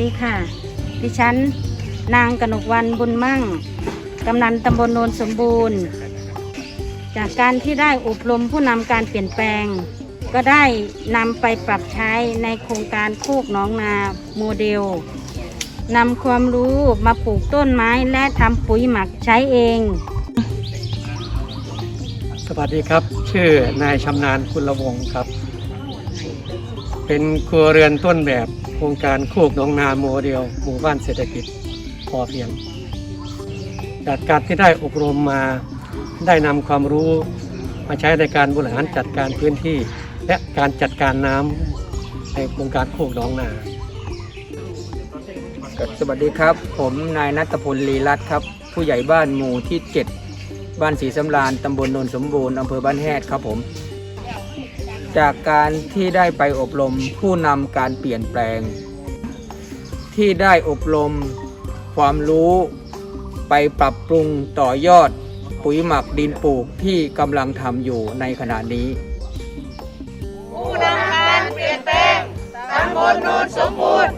ดีค่ะ ดิฉัน นางกนกวันบุญมั่ง กำนันตำบลโนนสมบูรณ์ จากการที่ได้อบรมผู้นำการเปลี่ยนแปลง ก็ได้นำไปปรับใช้ในโครงการโคกน้องนาโมเดลนำความรู้มาปลูกต้นไม้และทำปุ๋ยหมักใช้เอง สวัสดีครับ ชื่อนายชำนาญคุณละวงครับ เป็นครัวเรือนต้นแบบ โครงการโคกหนองนาโมเดลหมู่บ้านเศรษฐกิจพอเพียง จากการที่ได้อบรมมาได้นำความรู้มาใช้ในการบริหารจัดการพื้นที่ และการจัดการน้ำในโครงการโคกหนองนาสวัสดีครับ ผมนายนัทพลลีรัตน์ครับ ผู้ใหญ่บ้านหมู่ที่ 7 บ้านศรีสำราญตำบลโนนสมบูรณ์อำเภอบ้านแฮดครับผม จากการที่ได้ไปอบรมผู้นำการเปลี่ยนแปลง ที่ได้อบรมความรู้ไปปรับปรุงต่อยอดปุ๋ยหมักดินปลูกที่กำลังทำอยู่ในขณะนี้ ผู้นำการเปลี่ยนแปลงตำบลโนนสมบูรณ์